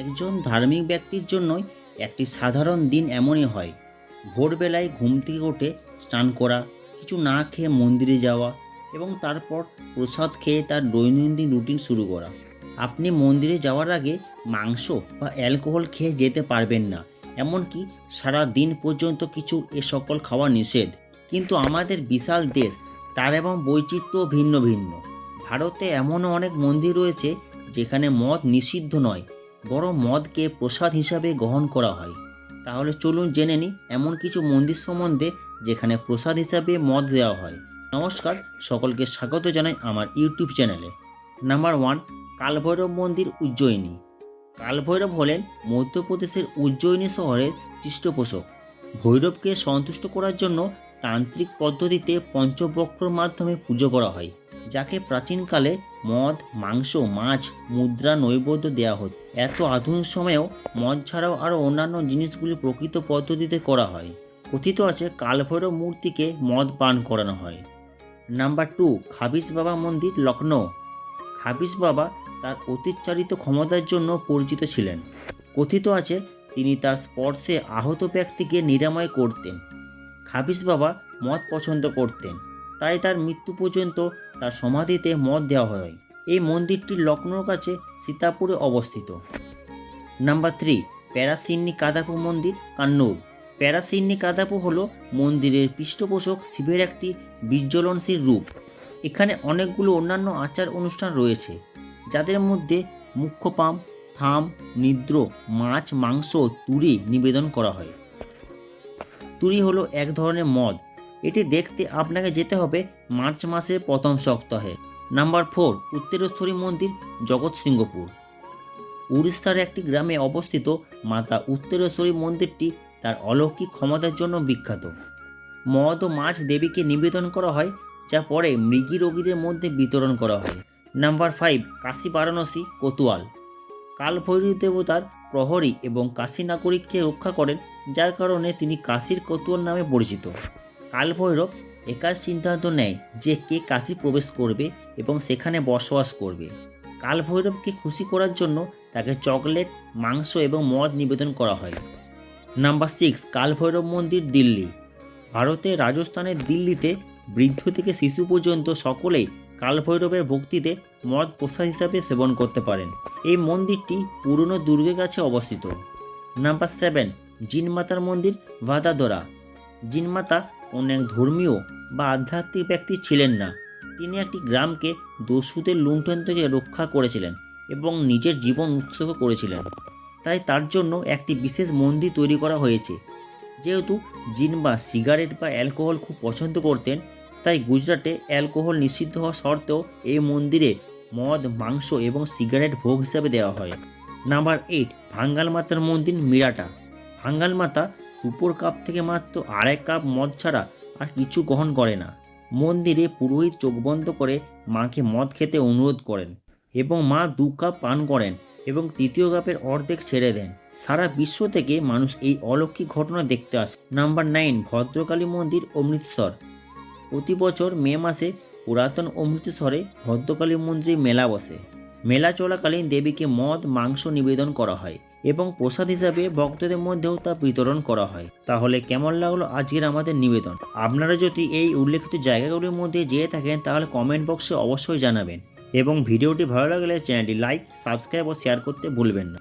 একজন ধার্মিক ব্যক্তির জন্যই একটি সাধারণ দিন এমনই হয়। ভোরবেলায় ঘুম থেকে উঠে স্নান করা, কিছু না খেয়ে মন্দিরে যাওয়া এবং তারপর প্রসাদ খেয়ে তার দৈনন্দিন রুটিন শুরু করা। আপনি মন্দিরে যাওয়ার আগে মাংস বা অ্যালকোহল খেয়ে যেতে পারবেন না, এমনকি সারা দিন পর্যন্ত কিছু এ সকল খাওয়া নিষেধ। কিন্তু আমাদের বিশাল দেশ, তার এবং বৈচিত্র্য ভিন্ন ভিন্ন। ভারতে এমনও অনেক মন্দির রয়েছে যেখানে মদ নিষিদ্ধ নয়। বড় মদকে প্রসাদ হিসাবে গ্রহণ করা হয়। তাহলে চলুন জেনে নিই, এমন কিছু মন্দির সম্বন্ধে যেখানে প্রসাদ হিসাবে মদ দেওয়া হয়। নমস্কার, সকলকে স্বাগত জানাই আমার ইউটিউব চ্যানেলে। নাম্বার ওয়ান, কালভৈরব মন্দির উজ্জয়িনী। কালভৈরব হলেন মধ্যপ্রদেশের উজ্জয়িনী শহরের পৃষ্ঠপোষক। ভৈরবকে সন্তুষ্ট করার জন্য তান্ত্রিক পদ্ধতিতে পঞ্চবক্রর মাধ্যমে পুজো করা হয়। যাকে প্রাচীনকালে মদ, মাংস, মাছ, মুদ্রা, নৈবেদ্য দেওয়া হতো। এত আধুনিক সময়েও মদ ছাড়াও আরও অন্যান্য জিনিসগুলি প্রকৃত পদ্ধতিতে করা হয়। কথিত আছে, কালভৈরব মূর্তিকে মদ পান করানো হয়। নাম্বার টু খাবিস বাবা মন্দির, লখনৌ। খাবিস বাবা তার অতিচারিত ক্ষমতার জন্য পরিচিত ছিলেন। কথিত আছে, তিনি তার স্পর্শে আহত ব্যক্তিকে নিরাময় করতেন। খাবিস বাবা মদ পছন্দ করতেন। তাই তার মৃত্যু পর্যন্ত তার সমাধিতে মদ দেওয়া হয়। এই মন্দিরটি লখনৌর কাছে সীতাপুরে অবস্থিত। নাম্বার থ্রি প্যারাসিন্নি কাদাপু মন্দির, কান্নুর। প্যারাসিন্নি কাদাপু হলো মন্দিরের পৃষ্ঠপোষক শিবের একটি বিজ্বলনশীল রূপ। এখানে অনেকগুলো অন্যান্য আচার অনুষ্ঠান রয়েছে, যাদের মধ্যে মুখ্যপাম থাম, নিদ্র, মাছ, মাংস তুরি নিবেদন করা হয়। তুরি হলো এক ধরনের মদ এটি দেখতে আপনাকে যেতে হবে মার্চ মাসের প্রথম সপ্তাহে। নাম্বার ফোর উত্তরেশ্বরী মন্দির, জগৎ সিংহপুর। উড়িষ্যার একটি গ্রামে অবস্থিত মাতা উত্তরেশ্বরী মন্দিরটি তার অলৌকিক ক্ষমতার জন্য বিখ্যাত। মদ ও মাছ দেবীকে নিবেদন করা হয়, যা পরে মৃগী রোগীদের মধ্যে বিতরণ করা হয়। নাম্বার ফাইভ, কাশী বারাণসী, কোতোয়াল। কালভৈরী দেবতার প্রহরী এবং কাশী নাগরিককে রক্ষা করেন, যার কারণে তিনি কাশীর কোতোয়াল নামে পরিচিত। কালভৈরব একার সিদ্ধান্ত নেয় যে কে কাশী প্রবেশ করবে এবং সেখানে বসবাস করবে। কালভৈরবকে খুশি করার জন্য তাকে চকলেট, মাংস এবং মদ নিবেদন করা হয়। নাম্বার সিক্স, কালভৈরব মন্দির দিল্লি। ভারতের রাজস্থানের দিল্লিতে বৃদ্ধ থেকে শিশু পর্যন্ত সকলেই কালভৈরবের ভক্তিতে মদ প্রসাদ হিসাবে সেবন করতে পারেন। এই মন্দিরটি পুরনো দুর্গের কাছে অবস্থিত। নাম্বার সেভেন, জিনমাতার মন্দির ভাদাদোরা। জিনমাতা কোনো এক ধর্মীয় বা আধ্যাত্মিক ব্যক্তি ছিলেন না। তিনি একটি গ্রামকে দস্যুদের লুণ্ঠন থেকে রক্ষা করেছিলেন এবং নিজের জীবন উৎসর্গ করেছিলেন। তাই তার জন্য একটি বিশেষ মন্দির তৈরি করা হয়েছে। যেহেতু জিন বা সিগারেট বা অ্যালকোহল খুব পছন্দ করতেন, তাই গুজরাটে অ্যালকোহল নিষিদ্ধ হওয়া সত্ত্বেও এই মন্দিরে মদ, মাংস এবং সিগারেট ভোগ হিসাবে দেওয়া হয়। নাম্বার এইট ভাঙ্গাল মাতার মন্দির, মিরাটা। ভাঙ্গাল মাতা উপর কাপ থেকে মাত্র আড়াই কাপ মদ ছাড়া আর কিছু গ্রহণ করে না। মন্দিরে পুরোহিত চোখ বন্ধ করে মাকে মদ খেতে অনুরোধ করেন এবং মা দু কাপ পান করেন এবং তৃতীয় কাপের অর্ধেক ছেড়ে দেন। সারা বিশ্ব থেকে মানুষ এই অলৌকিক ঘটনা দেখতে আসে। নাম্বার নাইন, ভদ্রকালী মন্দির, অমৃতসর। প্রতি বছর মে মাসে পুরাতন অমৃতসরে ভদ্রকালী মন্দিরে মেলা বসে। মেলা চলাকালীন দেবীকে মদ, মাংস নিবেদন করা হয় এবং প্রসাদ হিসাবে ভক্তদের মধ্যেও তা বিতরণ করা হয়। তাহলে কেমন লাগল আজকের আমাদের নিবেদন? আপনারা যদি এই উল্লেখিত জায়গাগুলির মধ্যে যেয়ে থাকেন, তাহলে কমেন্ট বক্সে অবশ্যই জানাবেন। এবং ভিডিওটি ভালো লাগলে চ্যানেলটি লাইক সাবস্ক্রাইব ও শেয়ার করতে ভুলবেন না।